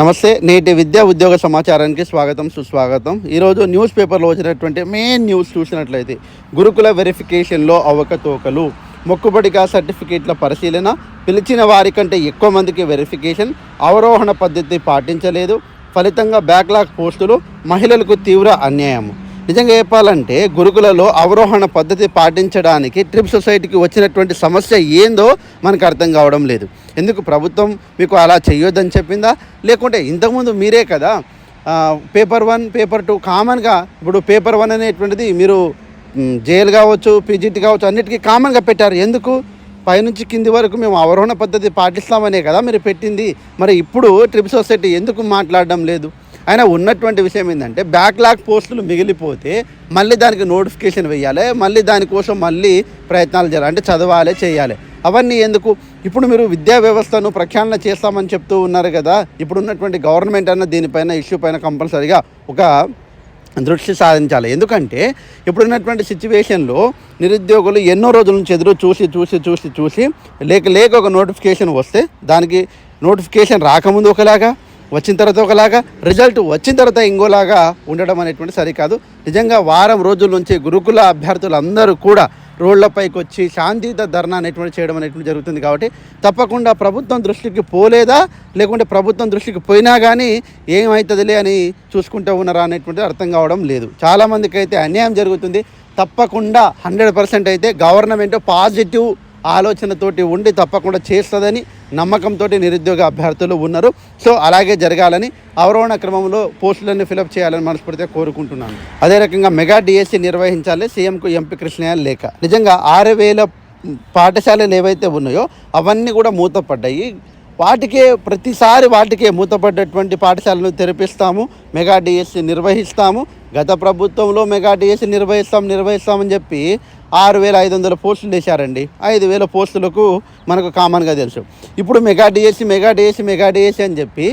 నమస్తే నేటి విద్యా ఉద్యోగ సమాచారానికి స్వాగతం సుస్వాగతం. ఈరోజు న్యూస్ పేపర్లో వచ్చినటువంటి మెయిన్ న్యూస్ చూసినట్లయితే గురుకుల వెరిఫికేషన్లో అవకతవకలు మొక్కుబడిగా సర్టిఫికేట్ల పరిశీలన పిలిచిన వారి కంటే ఎక్కువ మందికి వెరిఫికేషన్ అవరోహణ పద్ధతి పాటించలేదు. ఫలితంగా బ్యాక్లాగ్ పోస్టులు మహిళలకు తీవ్ర అన్యాయం నిజంగా చెప్పాలంటే గురుకులలో అవరోహణ పద్ధతి పాటించడానికి ట్రిప్ సొసైటీకి వచ్చినటువంటి సమస్య ఏందో మనకు అర్థం కావడం లేదు. ఎందుకు ప్రభుత్వం మీకు అలా చేయొద్దని చెప్పిందా? లేకుంటే ఇంతకుముందు మీరే కదా పేపర్ వన్ పేపర్ టూ కామన్గా ఇప్పుడు పేపర్ వన్ అనేటువంటిది మీరు జైల్ కావచ్చు పీజీటీ కావచ్చు అన్నిటికీ కామన్గా పెట్టారు. ఎందుకు? పైనుంచి కింది వరకు మేము అవరోహణ పద్ధతి పాటిస్తామనే కదా మీరు పెట్టింది. మరి ఇప్పుడు ట్రిప్ సొసైటీ ఎందుకు మాట్లాడడం లేదు? అయినా ఉన్నటువంటి విషయం ఏంటంటే బ్యాక్లాగ్ పోస్టులు మిగిలిపోతే మళ్ళీ దానికి నోటిఫికేషన్ వేయాలి మళ్ళీ దానికోసం మళ్ళీ ప్రయత్నాలు చేయాలి అంటే చదవాలి చేయాలి. అవన్నీ ఎందుకు? ఇప్పుడు మీరు విద్యా వ్యవస్థను ప్రక్షాళన చేస్తామని చెప్తూ ఉన్నారు కదా ఇప్పుడు ఉన్నటువంటి గవర్నమెంట్ అన్న దీనిపైన ఇష్యూ పైన కంపల్సరీగా ఒక దృష్టి సాధించాలి ఎందుకంటే ఇప్పుడున్నటువంటి సిచ్యువేషన్లో నిరుద్యోగులు ఎన్నో రోజుల నుంచి ఎదురు చూసి చూసి చూసి చూసి లేక లేక ఒక నోటిఫికేషన్ వస్తే దానికి నోటిఫికేషన్ రాకముందు ఒకలాగా వచ్చిన తర్వాత ఒకలాగా రిజల్ట్ వచ్చిన తర్వాత ఇంకోలాగా ఉండడం అనేటువంటి సరికాదు. నిజంగా వారం రోజుల నుంచి గురుకుల అభ్యర్థులందరూ కూడా రోడ్లపైకి వచ్చి శాంతియుత ధర్నా అనేటువంటి చేయడం అనేటువంటి జరుగుతుంది కాబట్టి తప్పకుండా ప్రభుత్వం దృష్టికి పోలేదా? లేకుంటే ప్రభుత్వం దృష్టికి పోయినా కానీ ఏమవుతుందిలే అని చూసుకుంటూ ఉన్నారా అనేటువంటిది అర్థం కావడం లేదు. చాలామందికి అయితే అన్యాయం జరుగుతుంది. తప్పకుండా హండ్రెడ్ పర్సెంట్ అయితే గవర్నమెంట్ పాజిటివ్ ఆలోచనతోటి ఉండి తప్పకుండా చేస్తుందని నమ్మకంతో నిరుద్యోగ అభ్యర్థులు ఉన్నారు. సో అలాగే జరగాలని అవరోహణ క్రమంలో పోస్టులన్నీ ఫిలప్ చేయాలని మనస్ఫూర్తిగా కోరుకుంటున్నాను. అదే రకంగా మెగా డిఎస్సి నిర్వహించాలి. సీఎంకు ఎంపీ కృష్ణయ్య లేఖ. నిజంగా ఆరు వేల పాఠశాలలు ఏవైతే ఉన్నాయో అవన్నీ కూడా మూతపడ్డాయి. వాటికే ప్రతిసారి వాటికే మూతపడ్డటువంటి పాఠశాలను తెరిపిస్తాము మెగా డిఎస్సి నిర్వహిస్తాము. గత ప్రభుత్వంలో మెగా డిఎస్సి నిర్వహిస్తాం నిర్వహిస్తామని చెప్పి ఆరు వేల ఐదు వందల పోస్టులు వేశారండి. ఐదు వేల పోస్టులకు మనకు కామన్గా తెలుసు. ఇప్పుడు mega DSC mega DSC mega DSC అని చెప్పి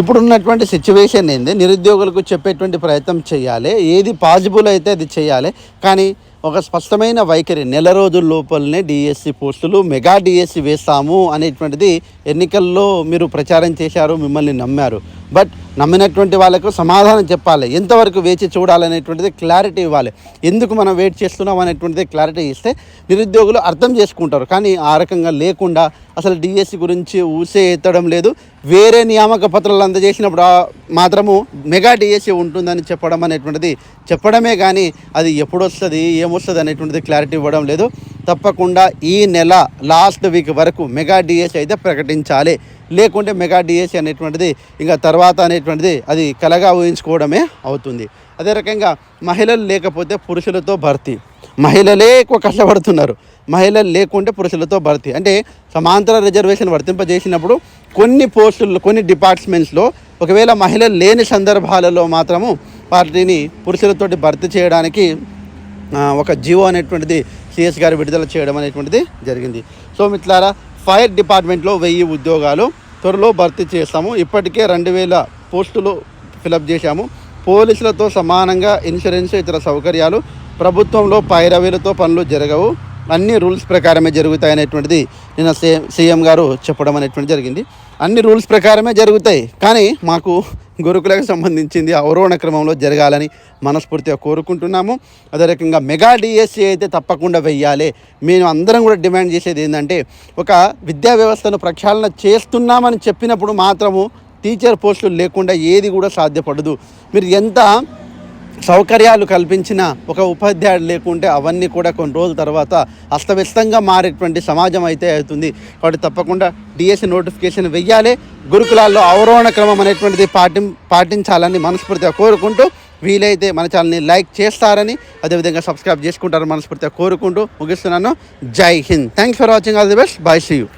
ఇప్పుడున్నటువంటి సిచ్యువేషన్ ఏంది? నిరుద్యోగులకు చెప్పేటువంటి ప్రయత్నం చేయాలి. ఏది పాజిబుల్ అయితే అది చేయాలి. కానీ ఒక స్పష్టమైన వైఖరి. నెల రోజుల లోపలనే డిఎస్సి పోస్టులు మెగా డిఎస్సి వేస్తాము అనేటువంటిది ఎన్నికల్లో మీరు ప్రచారం చేశారు మిమ్మల్ని నమ్మారు. బట్ నమ్మినటువంటి వాళ్ళకు సమాధానం చెప్పాలి. ఎంతవరకు వేచి చూడాలనేటువంటిది క్లారిటీ ఇవ్వాలి. ఎందుకు మనం వెయిట్ చేస్తున్నాం అనేటువంటిది క్లారిటీ ఇస్తే నిరుద్యోగులు అర్థం చేసుకుంటారు. కానీ ఆ రకంగా లేకుండా అసలు డిఎస్సి గురించి ఊసే ఎత్తడం లేదు. వేరే నియామక పత్రాలు అందజేసినప్పుడు మాత్రము మెగా డిఎస్సి ఉంటుందని చెప్పడం అనేటువంటిది చెప్పడమే కానీ అది ఎప్పుడొస్తుంది ఏమొస్తుంది అనేటువంటిది క్లారిటీ ఇవ్వడం లేదు. తప్పకుండా ఈ నెల లాస్ట్ వీక్ వరకు మెగా డిఎస్ అయితే ప్రకటించాలి. లేకుంటే మెగా డిఎస్సి అనేటువంటిది ఇంకా తర్వాత అనేటువంటిది అది కలగా ఊహించుకోవడమే అవుతుంది. అదే రకంగా మహిళలు లేకపోతే పురుషులతో భర్తీ. మహిళలే ఎక్కువ కష్టపడుతున్నారు. మహిళలు లేకుంటే పురుషులతో భర్తీ. అంటే సమాంతర రిజర్వేషన్ వర్తింపజేసినప్పుడు కొన్ని పోస్టుల్లో కొన్ని డిపార్ట్మెంట్స్లో ఒకవేళ మహిళలు లేని సందర్భాలలో మాత్రము వాటిని పురుషులతోటి భర్తీ చేయడానికి ఒక జీవో అనేటువంటిది సిఎస్ గారు విడుదల చేయడం అనేటువంటిది జరిగింది. సో మిట్లారా ఫైర్ డిపార్ట్మెంట్లో వెయ్యి ఉద్యోగాలు త్వరలో భర్తీ చేస్తాము. ఇప్పటికే రెండు వేల పోస్టులు ఫిలప్ చేశాము. పోలీసులతో సమానంగా ఇన్సూరెన్స్ ఇతర సౌకర్యాలు ప్రభుత్వంలో పైరవీలతో పనులు జరగవు. అన్ని రూల్స్ ప్రకారమే జరుగుతాయి అనేటువంటిది నిన్న సీఎం సీఎం గారు చెప్పడం అనేటువంటి జరిగింది. అన్ని రూల్స్ ప్రకారమే జరుగుతాయి. కానీ మాకు గురుకులకు సంబంధించింది అవరోహణ క్రమంలో జరగాలని మనస్ఫూర్తిగా కోరుకుంటున్నాము. అదే రకంగా మెగా డిఎస్సీ అయితే తప్పకుండా వెయ్యాలి. మేము అందరం కూడా డిమాండ్ చేసేది ఏంటంటే ఒక విద్యా వ్యవస్థను ప్రక్షాళన చేస్తున్నామని చెప్పినప్పుడు మాత్రము టీచర్ పోస్టులు లేకుండా ఏది కూడా సాధ్యపడదు. మీరు ఎంత సౌకర్యాలు కల్పించిన ఒక ఉపాధ్యాయుడు లేకుంటే అవన్నీ కూడా కొన్ని రోజుల తర్వాత అస్తవ్యస్తంగా మారేటువంటి సమాజం అయితే అవుతుంది. కాబట్టి తప్పకుండా డిఎస్సి నోటిఫికేషన్ వెయ్యాలి. గురుకులాల్లో అవరోహణ క్రమం అనేటువంటిది పాటి పాటించాలని మనస్ఫూర్తిగా కోరుకుంటూ వీలైతే మన ఛానల్ని లైక్ చేస్తారని అదేవిధంగా సబ్స్క్రైబ్ చేసుకుంటారని మనస్ఫూర్తిగా కోరుకుంటూ ముగిస్తున్నాను. జై Hind. Thanks for watching all the best bye see you